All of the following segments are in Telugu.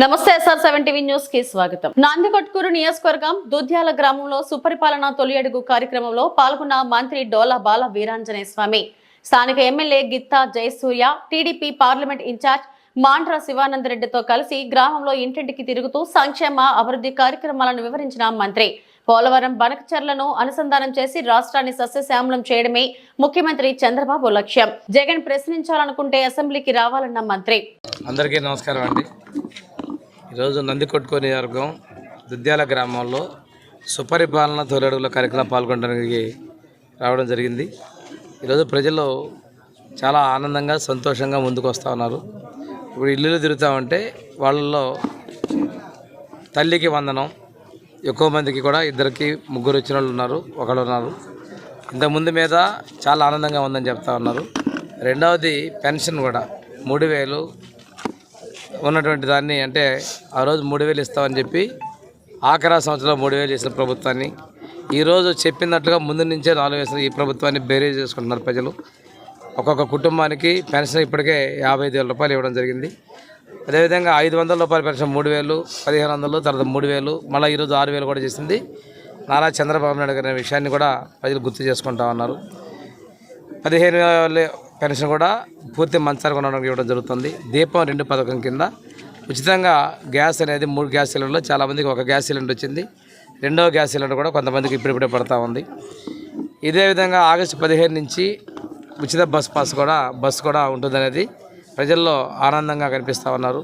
నమస్తే ఎస్ఆర్ సెవెన్ టీవీ న్యూస్కి స్వాగతం. నాందికొట్కూరు నియోజకవర్గం దుధ్యాల గ్రామంలో సుపరిపాలన తొలి అడుగు కార్యక్రమంలో పాల్గొన్న మంత్రి డోలా బాల వీరాంజనేయ స్వామి స్థానిక MLA Githa Jayasurya TDP parliament in charge Mandra శివానందరెడ్డితో కలిసి గ్రామంలో ఇంటింటికి తిరుగుతూ సంక్షేమ అభివృద్ధి కార్యక్రమాలను వివరించిన మంత్రి. పోలవరం బనకచర్లను అనుసంధానం చేసి రాష్ట్రాన్ని సస్యశ్యామలం చేయడమే ముఖ్యమంత్రి చంద్రబాబు లక్ష్యం. జగన్ ప్రశ్నించాలనుకుంటే అసెంబ్లీకి రావాలన్న మంత్రి. అందరికీ నమస్కారం అండి. ఈరోజు నందికొట్కో నియోజకవర్గం దుద్యాల గ్రామంలో సుపరిపాలన తొలి అడుగుల కార్యక్రమం పాల్గొనడానికి రావడం జరిగింది. ఈరోజు ప్రజలు చాలా ఆనందంగా సంతోషంగా ముందుకు వస్తూ ఉన్నారు. ఇప్పుడు ఇల్లు తిరుగుతామంటే ఉంటే వాళ్ళల్లో తల్లికి వందనం ఎక్కువ మందికి కూడా ఇద్దరికి ముగ్గురు వచ్చిన వాళ్ళు ఉన్నారు ఒకళ్ళు ఉన్నారు. ఇంతకుముందు మీద చాలా ఆనందంగా ఉందని చెప్తా ఉన్నారు. రెండవది పెన్షన్ కూడా మూడు వేలు ఉన్నటువంటి దాన్ని అంటే ఆ రోజు మూడు వేలు ఇస్తామని చెప్పి ఆఖరా సంవత్సరంలో మూడు వేలు చేసిన ప్రభుత్వాన్ని. ఈరోజు చెప్పినట్లుగా ముందు నుంచే నాలుగు వేసిన ఈ ప్రభుత్వాన్ని బేరేజ్ చేసుకుంటున్నారు ప్రజలు. ఒక్కొక్క కుటుంబానికి పెన్షన్ ఇప్పటికే యాభై ఐదు వేల రూపాయలు ఇవ్వడం జరిగింది. అదేవిధంగా ఐదు వందల రూపాయల పెన్షన్ మూడు వేలు పదిహేను వందలు తర్వాత మూడు వేలు మళ్ళీ ఈరోజు ఆరు వేలు కూడా చేసింది. నారా చంద్రబాబు నాయుడు గారి విషయాన్ని కూడా ప్రజలు గుర్తు చేసుకుంటా ఉన్నారు. పదిహేను పెన్షన్ కూడా పూర్తి మంచాలు కొనడానికి ఇవ్వడం జరుగుతుంది. దీపం రెండు పథకం కింద. ఉచితంగా గ్యాస్ అనేది మూడు గ్యాస్ సిలిండర్లో చాలామందికి ఒక గ్యాస్ సిలిండర్ వచ్చింది. రెండవ గ్యాస్ సిలిండర్ కూడా కొంతమందికి ఇప్పుడిప్పుడే పడతా ఉంది. ఇదే విధంగా ఆగస్టు పదిహేను నుంచి ఉచిత బస్ పాస్ కూడా బస్ కూడా ఉంటుందనేది ప్రజల్లో ఆనందంగా కనిపిస్తూ ఉన్నారు.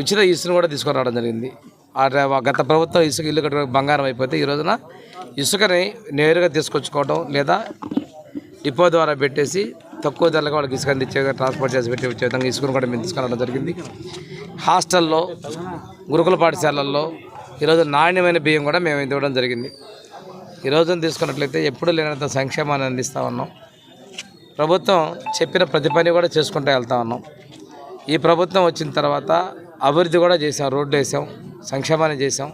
ఉచిత ఇసుకను కూడా తీసుకొని రావడం జరిగింది. ఆ గత ప్రభుత్వం ఇసుక ఇల్లు కట్టుకుని బంగారం అయిపోతే ఈ రోజున ఇసుకని నేరుగా తీసుకొచ్చుకోవడం లేదా డిపో ద్వారా పెట్టేసి తక్కువ ధరలకు వాళ్ళకి ఇసుక అందించే ట్రాన్స్పోర్ట్ చేసి పెట్టి వచ్చే విధంగా ఇసుకను కూడా మేము తీసుకురావడం జరిగింది. హాస్టల్లో గురుకుల పాఠశాలల్లో ఈరోజు నాణ్యమైన బియ్యం కూడా మేము ఇవ్వడం జరిగింది. ఈరోజు తీసుకున్నట్లయితే ఎప్పుడు లేనంత సంక్షేమాన్ని అందిస్తూ ఉన్నాం. ప్రభుత్వం చెప్పిన ప్రతి పని కూడా చేసుకుంటూ వెళ్తా ఉన్నాం. ఈ ప్రభుత్వం వచ్చిన తర్వాత అభివృద్ధి కూడా చేసాం రోడ్లు వేసాం సంక్షేమాన్ని చేసాం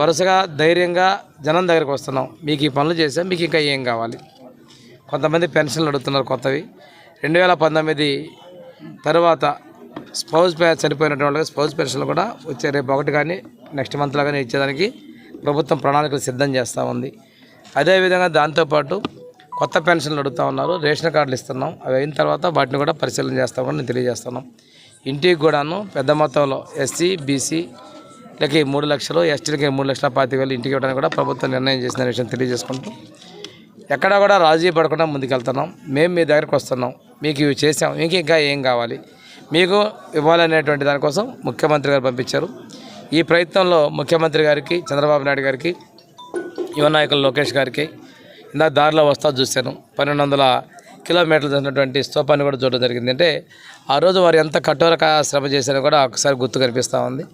వరుసగా ధైర్యంగా జనం దగ్గరికి వస్తున్నాం. మీకు ఈ పనులు చేసాం మీకు ఇంకా ఏం కావాలి? కొంతమంది పెన్షన్లు అడుగుతున్నారు కొత్తవి. రెండు వేల పంతొమ్మిది తర్వాత స్పౌజ్ పే చనిపోయినటువంటి వాళ్ళకి స్పౌజ్ పెన్షన్లు కూడా వచ్చే రేపు ఒకటి కానీ నెక్స్ట్ మంత్లో కానీ ఇచ్చేదానికి ప్రభుత్వం ప్రణాళికలు సిద్ధం చేస్తూ ఉంది. అదేవిధంగా దాంతోపాటు కొత్త పెన్షన్లు అడుగుతూ ఉన్నారు. రేషన్ కార్డులు ఇస్తున్నాం. అవి అయిన తర్వాత వాటిని కూడా పరిశీలన చేస్తామని నేను తెలియజేస్తున్నాం. ఇంటికి కూడాను పెద్ద మొత్తంలో ఎస్సీ బీసీ లకి మూడు లక్షలు ఎస్టీలకి మూడు లక్షల పాతి వేలు ఇంటికి ఇవ్వడానికి కూడా ప్రభుత్వం నిర్ణయం చేసిన విషయం తెలియజేసుకుంటూ ఎక్కడా కూడా రాజీ పడకుండా ముందుకెళ్తున్నాం. మేము మీ దగ్గరకు వస్తున్నాం. మీకు ఇవి చేసాం మీకు ఇంకా ఏం కావాలి? మీకు ఇవ్వాలనేటువంటి దానికోసం ముఖ్యమంత్రి గారు పంపించారు. ఈ ప్రయత్నంలో ముఖ్యమంత్రి గారికి చంద్రబాబు నాయుడు గారికి యువ నాయకులు లోకేష్ గారికి ఇందాక దారిలో వస్తా చూశాను. పన్నెండు వందల కిలోమీటర్లు చేసినటువంటి స్తూపాన్ని కూడా చూడడం జరిగింది. అంటే ఆ రోజు వారు ఎంత కఠోరక శ్రమ చేశారో కూడా ఒకసారి గుర్తు కనిపిస్తూ ఉంది.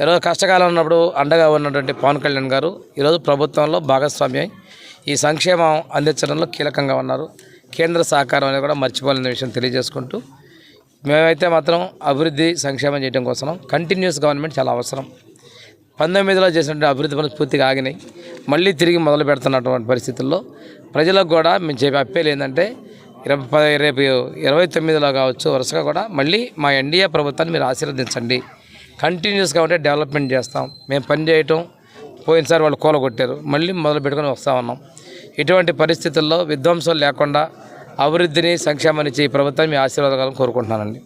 ఈరోజు కష్టకాలం ఉన్నప్పుడు అండగా ఉన్నటువంటి పవన్ కళ్యాణ్ గారు ఈరోజు ప్రభుత్వంలో భాగస్వామ్యం ఈ సంక్షేమం అందించడంలో కీలకంగా ఉన్నారు. కేంద్ర సహకారం అనేది కూడా మర్చిపోలేని విషయం తెలియజేసుకుంటూ మేమైతే మాత్రం అభివృద్ధి సంక్షేమం చేయడం కోసం కంటిన్యూస్ గవర్నమెంట్ చాలా అవసరం. పంతొమ్మిదిలో చేసినటువంటి అభివృద్ధి పనులు పూర్తిగా ఆగినాయి. మళ్ళీ తిరిగి మొదలు పెడుతున్నటువంటి పరిస్థితుల్లో ప్రజలకు కూడా మేము చెప్పే అప్పేలు ఏంటంటే ఇరవై రేపు ఇరవై తొమ్మిదిలో కావచ్చు వరుసగా కూడా మళ్ళీ మా ఎన్డీఏ ప్రభుత్వాన్ని మీరు ఆశీర్వదించండి. కంటిన్యూస్గా ఉంటే డెవలప్మెంట్ చేస్తాం. మేము పని చేయటం పోయినసారి వాళ్ళు కూలగొట్టారు. మళ్ళీ మొదలు పెట్టుకొని వస్తూ ఉన్నాం. ఇటువంటి పరిస్థితుల్లో విధ్వంసం లేకుండా అభివృద్ధిని సంక్షేమాన్ని ఇచ్చే ఈ మీ ఆశీర్వాదాలను కోరుకుంటున్నానండి.